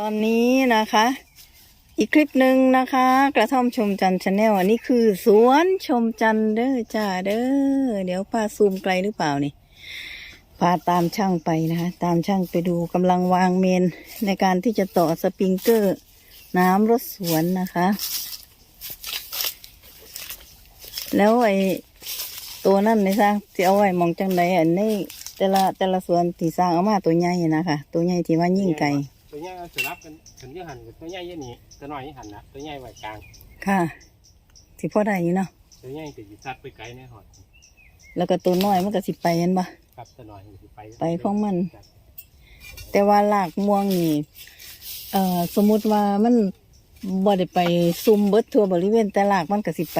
ตอนนี้นะคะ อีกคลิปหนึ่งนะคะ กระท่อมชมจันชาแนลอันนี้คือสวนชมจันเด้อจ้าเด้อเดี๋ยวป้าซูมไกลหรือเปล่านี่พาตามช่างไปนะคะ ตามช่างไปดูกำลังวางเมนในการที่จะต่อสปริงเกอร์ น้ำรถสวนนะคะ แล้วไอ้ตัวนั่นในสร้างที่เอาไว้มองจังไดอันนี้แต่ละแต่ละสวนที่สร้างเอามาตัวใหญ่นะคะ ตัวใหญ่ที่ว่ายิ่งไก่ ตัวใหญ่เอาสลับกันถึงยี่หันกับตัวใหญ่ยี่นี่ตัวน้อยยี่หันนะตัวใหญ่ไว้กลาง ค่ะสิพ่อได้อยู่เนาะตัวใหญ่ติดซัดไปไกลในหอดแล้วก็ตัวน้อยมันก็สิไปเห็นปะกับตัวน้อยสิไปไปของมันแต่ว่าลากม่วงนี่เอ่อสมมุติว่ามันบ่ได้ไปซุ่มเบิดทั่วบริเวณแต่ลากมันก็สิไป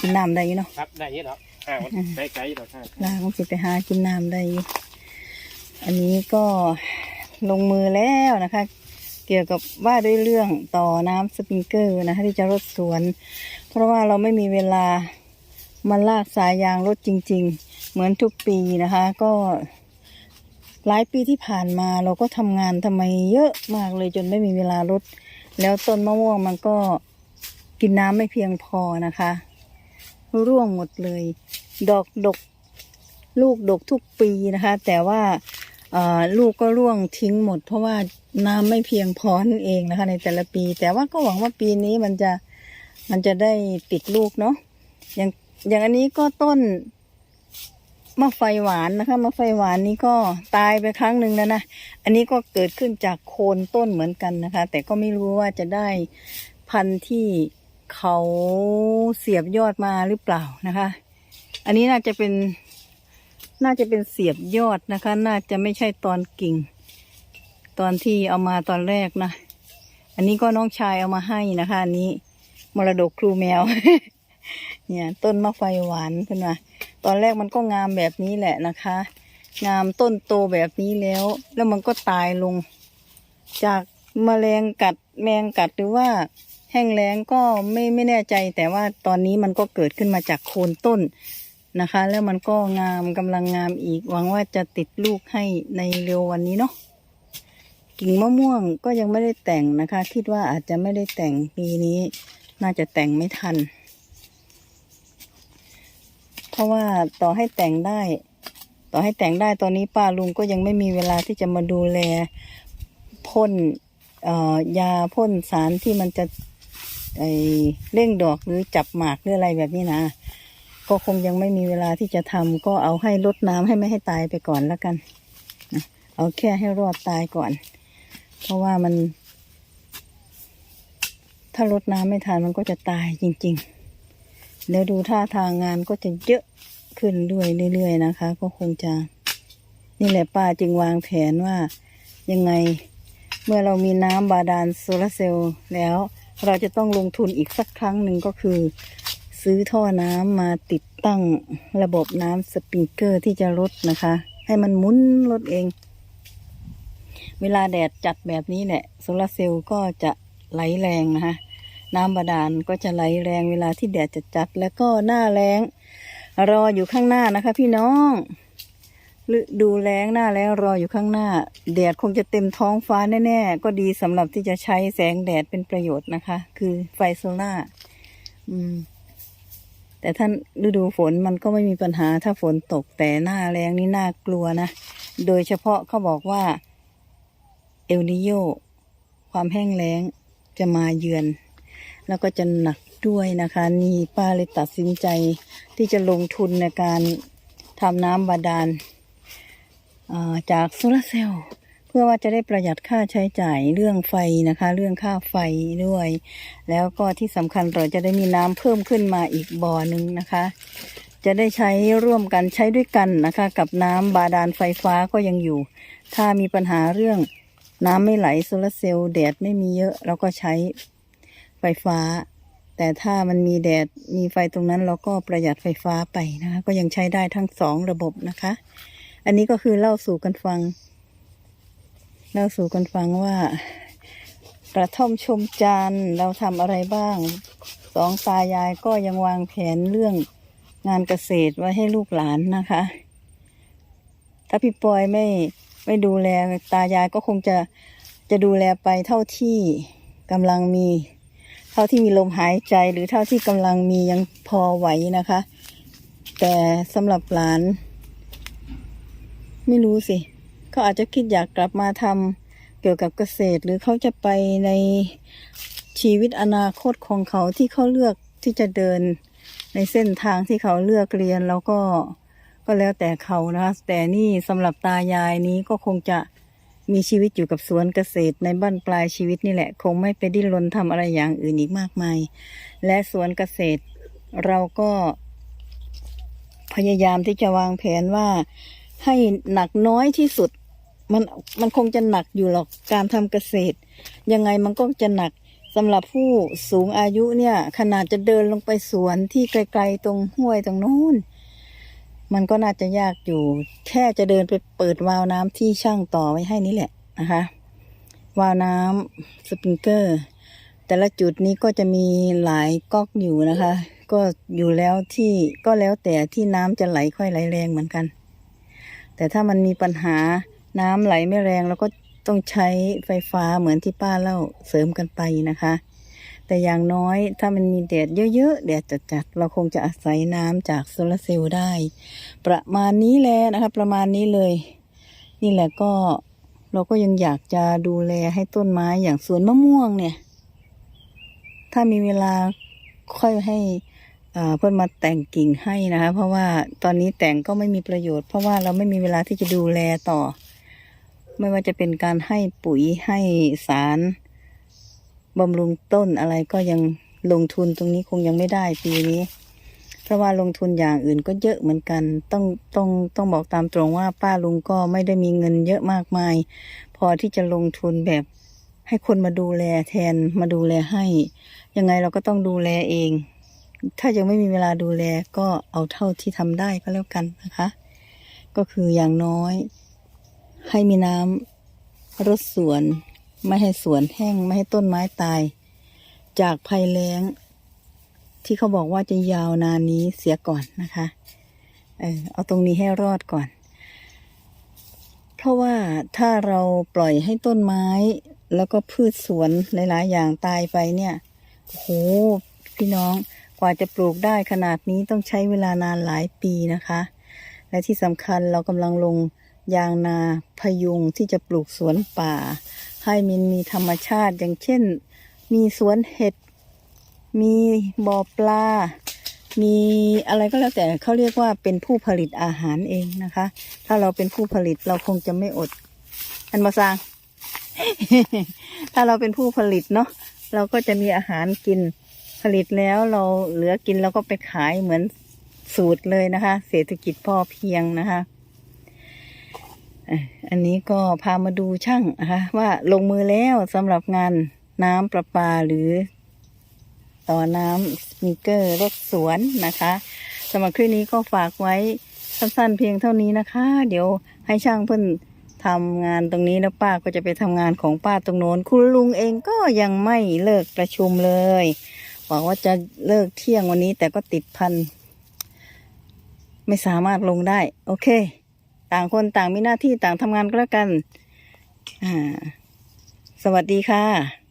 กินน้ำได้อยู่เนาะ ครับได้เยอะแล้วห่างมันไกลไกลๆแล้วห่าง ลากมันสิไปหากินน้ำได้อยู่อันนี้ก็ ลงมือแล้วนะคะ เกี่ยวกับว่าด้วยเรื่องต่อน้ำสปริงเกอร์นะคะ ที่จะรดสวน เพราะว่าเราไม่มีเวลามาลากสายยางรถจริง ๆ เหมือนทุกปีนะคะ ก็หลายปีที่ผ่านมาเราก็ทำงานทำไมเยอะมากเลยจนไม่มีเวลารดแล้วต้นมะม่วงมันก็กินน้ำไม่เพียงพอนะคะ ร่วงหมดเลย ดอกดก ลูกดกทุกปีนะคะ แต่ว่า ลูกก็ร่วงทิ้งหมด เพราะว่าน้ำไม่เพียงพอนั่นเองนะคะ ในแต่ละปี แต่ว่าก็หวังว่าปีนี้มันจะมันจะได้ติดลูกเนาะอย่างอย่างอันนี้ก็ต้นมะไฟหวานนะคะมะไฟหวานนี้ก็ตายไปครั้งหนึ่งแล้วนะ อันนี้ก็เกิดขึ้นจากโคนต้นเหมือนกันนะคะ แต่ก็ไม่รู้ว่าจะได้พันธุ์ที่เขาเสียบยอดมาหรือเปล่านะคะ อันนี้น่าจะเป็น น่าจะเป็นเสียบยอดนะคะ น่าจะไม่ใช่ตอนกิ่ง ตอนที่เอามาตอนแรกนะ อันนี้ก็น้องชายเอามาให้นะคะอันนี้ มรดกครูแมว เนี่ยต้นมะไฟหวานเพื่อนว่าตอนแรกมันก็งามแบบนี้แหละนะคะ งามต้นโตแบบนี้แล้ว แล้วมันก็ตายลง จากแมลงกัดแมงกัดหรือว่าแห้งแล้งก็ไม่ไม่แน่ใจ แต่ว่าตอนนี้มันก็เกิดขึ้นมาจากโคนต้น นะคะ แล้วมันก็งามกำลังงามอีกหวังว่าจะติดลูกให้ในเร็ววันนี้เนาะกิ่งมะม่วงก็ยังไม่ได้แต่งนะคะ คิดว่าอาจจะไม่ได้แต่งปีนี้ น่าจะแต่งไม่ทัน เพราะว่าต่อให้แต่งได้ ต่อให้แต่งได้ตอนนี้ป้าลุงก็ยังไม่มีเวลาที่จะมาดูแลพ่นยาพ่นสารที่มันจะไอเร่งดอกหรือจับหมากหรืออะไรแบบนี้นะ ก็คงยังไม่มีเวลาที่จะทำก็เอาให้ลดน้ำให้ไม่ให้ตายไปก่อนแล้วกันเอาแค่ให้รอดตายก่อน เพราะว่ามัน ถ้าลดน้ำไม่ทันมันก็จะตายจริงๆ แล้วดูท่าทางงานก็จะเยอะขึ้นด้วยเรื่อยๆนะคะ ก็คงจะ นี่แหละป้าจึงวางแผนว่ายังไงเมื่อเรามีน้ำบาดาลโซลาร์เซลล์แล้ว เราจะต้องลงทุนอีกสักครั้งหนึ่งก็คือ ซื้อท่อน้ำมาติดตั้งระบบน้ำสปริงเกอร์ที่จะลดนะคะ ให้มันหมุนลดเอง เวลาแดดจัดแบบนี้แหละโซลาร์เซลล์ก็จะไหลแรงนะคะน้ำบาดาลก็จะไหลแรงเวลาที่แดดจะจัดแล้วก็หน้าแรงรออยู่ข้างหน้านะคะ พี่น้องฤดูแล้งหน้าแล้งรออยู่ข้างหน้า แดดคงจะเต็มท้องฟ้าแน่ๆ ก็ดีสำหรับที่จะใช้แสงแดดเป็นประโยชน์นะคะ คือไฟโซล่าอืม แต่ท่านฤดูฝนมันก็ไม่มีปัญหาถ้าฝนตกแต่หน้าแรงนี่น่ากลัวนะ โดยเฉพาะเขาบอกว่าเอลนิโยความแห้งแล้งจะมาเยือน แล้วก็จะหนักด้วยนะคะ นี่ป้าเลยตัดสินใจที่จะลงทุนในการทำน้ำบาดาลจากโซลาร์เซลล์ พื่อว่าจะได้ประหยัดค่าใช้จ่ายเรื่องไฟนะคะ เรื่องค่าไฟด้วย แล้วก็ที่สำคัญเราจะได้มีน้ำเพิ่มขึ้นมาอีกบ่อหนึ่งนะคะ จะได้ใช้ร่วมกันใช้ด้วยกันนะคะ กับน้ำบาดาลไฟฟ้าก็ยังอยู่ ถ้ามีปัญหาเรื่องน้ำไม่ไหลโซลาร์เซลล์แดดไม่มีเยอะเราก็ใช้ไฟฟ้า แต่ถ้ามันมีแดดมีไฟตรงนั้นเราก็ประหยัดไฟฟ้าไปนะคะ ก็ยังใช้ได้ทั้งสองระบบนะคะ อันนี้ก็คือเล่าสู่กันฟัง เล่าสู่กันฟังว่ากระท่อมชมจันทร์เราทำอะไรบ้าง สองตายายก็ยังวางแผนเรื่องงานเกษตรไว้ให้ลูกหลานนะคะ ถ้าพี่ปอยไม่ไม่ดูแลตายายก็คงจะจะดูแลไปเท่าที่กำลังมี เท่าที่มีลมหายใจหรือเท่าที่กำลังมียังพอไหวนะคะ แต่สำหรับหลาน ไม่รู้สิ เขาอาจจะคิดอยากกลับมาทำเกี่ยวกับเกษตร หรือเขาจะไปในชีวิตอนาคตของเขาที่เขาเลือกที่จะเดินในเส้นทางที่เขาเลือกเรียนแล้วก็ก็แล้วแต่เขานะคะแต่นี่สำหรับตายายนี้ก็คงจะมีชีวิตอยู่กับสวนเกษตรในบ้านปลายชีวิตนี่แหละ คงไม่ไปดิ้นรนทำอะไรอย่างอื่นอีกมากมาย และสวนเกษตร เราก็พยายามที่จะวางแผนว่าให้หนักน้อยที่สุด มันมันคงจะหนักอยู่หรอกการทำเกษตร ยังไงมันก็จะหนักสำหรับผู้สูงอายุเนี่ย ขนาดจะเดินลงไปสวนที่ไกลๆตรงห้วยตรงนู้นมันก็น่าจะยากอยู่ แค่จะเดินไปเปิดวาล์วน้ำที่ช่างต่อไว้ให้นี่แหละนะคะ วาล์วน้ำสปริงเกอร์ แต่ละจุดนี้ก็จะมีหลายก๊อกอยู่นะคะ ก็อยู่แล้วที่ก็แล้วแต่ที่น้ำจะไหลค่อยไหลแรงเหมือนกัน แต่ถ้ามันมีปัญหา น้ำไหลไม่แรงเราก็ต้องใช้ไฟฟ้าเหมือนที่ป้าเล่าเสริมกันไปนะคะ แต่อย่างน้อยถ้ามันมีแดดเยอะๆแดดจัดๆเราคงจะอาศัยน้ำจากโซลาร์เซลล์ได้ ประมาณนี้แหละนะคะ ประมาณนี้เลย นี่แหละก็เราก็ยังอยากจะดูแลให้ต้นไม้อย่างสวนมะม่วงเนี่ย ถ้ามีเวลาค่อยให้เพื่อนมาแต่งกิ่งให้นะคะ เพราะว่าตอนนี้แต่งก็ไม่มีประโยชน์ เพราะว่าเราไม่มีเวลาที่จะดูแลต่อ ไม่ว่าจะเป็นการให้ปุ๋ยให้สารบำรุงต้นอะไรก็ยังลงทุนตรงนี้คงยังไม่ได้ปีนี้ เพราะว่าลงทุนอย่างอื่นก็เยอะเหมือนกัน ต้องต้องต้องบอกตามตรงว่าป้าลุงก็ไม่ได้มีเงินเยอะมากมาย พอที่จะลงทุนแบบให้คนมาดูแลแทนมาดูแลให้ ยังไงเราก็ต้องดูแลเอง ถ้ายังไม่มีเวลาดูแลก็เอาเท่าที่ทำได้ก็แล้วกันนะคะ ก็คืออย่างน้อย ให้มีน้ำรดสวน ไม่ให้สวนแห้ง ไม่ให้ต้นไม้ตาย จากภัยแล้ง ที่เขาบอกว่าจะยาวนานนี้เสียก่อนนะคะ เออเอาตรงนี้ให้รอดก่อน เพราะว่าถ้าเราปล่อยให้ต้นไม้ แล้วก็พืชสวนหลายๆอย่างตายไปเนี่ยโอ้โหพี่น้องกว่าจะปลูกได้ขนาดนี้ต้องใช้เวลานานหลายปีนะคะ และที่สำคัญเรากำลังลง ยางนาพยุงที่จะปลูกสวนป่า ให้มันมีธรรมชาติอย่างเช่น มีสวนเห็ด มีบ่อปลา มีอะไรก็แล้วแต่เขาเรียกว่าเป็นผู้ผลิตอาหารเองนะคะ ถ้าเราเป็นผู้ผลิตเราคงจะไม่อด อันมาสร้าง ถ้าเราเป็นผู้ผลิตเนาะเราก็จะมีอาหารกินผลิตแล้วเราเหลือกินเราก็ไปขายเหมือนสูตรเลยนะคะ เศรษฐกิจพอเพียงนะคะ อันนี้ก็พามาดูช่างนะคะว่าลงมือแล้วสำหรับงานน้ำประปาหรือ ต่อน้ำสปิงเกอร์รถสวนนะคะสำหรับคลิปนี้ก็ฝากไว้สั้นๆเพียงเท่านี้นะคะ เดี๋ยวให้ช่างเพิ่นทำงานตรงนี้แล้วป้าก็จะไปทำงานของป้าตรงโน้น คุณลุงเองก็ยังไม่เลิกประชุมเลยบอกว่าจะเลิกเที่ยงวันนี้แต่ก็ติดพัน ไม่สามารถลงได้ โอเค ต่างคนต่างมีหน้าที่ต่างทำงานก็แล้วกัน อ่า สวัสดีค่ะ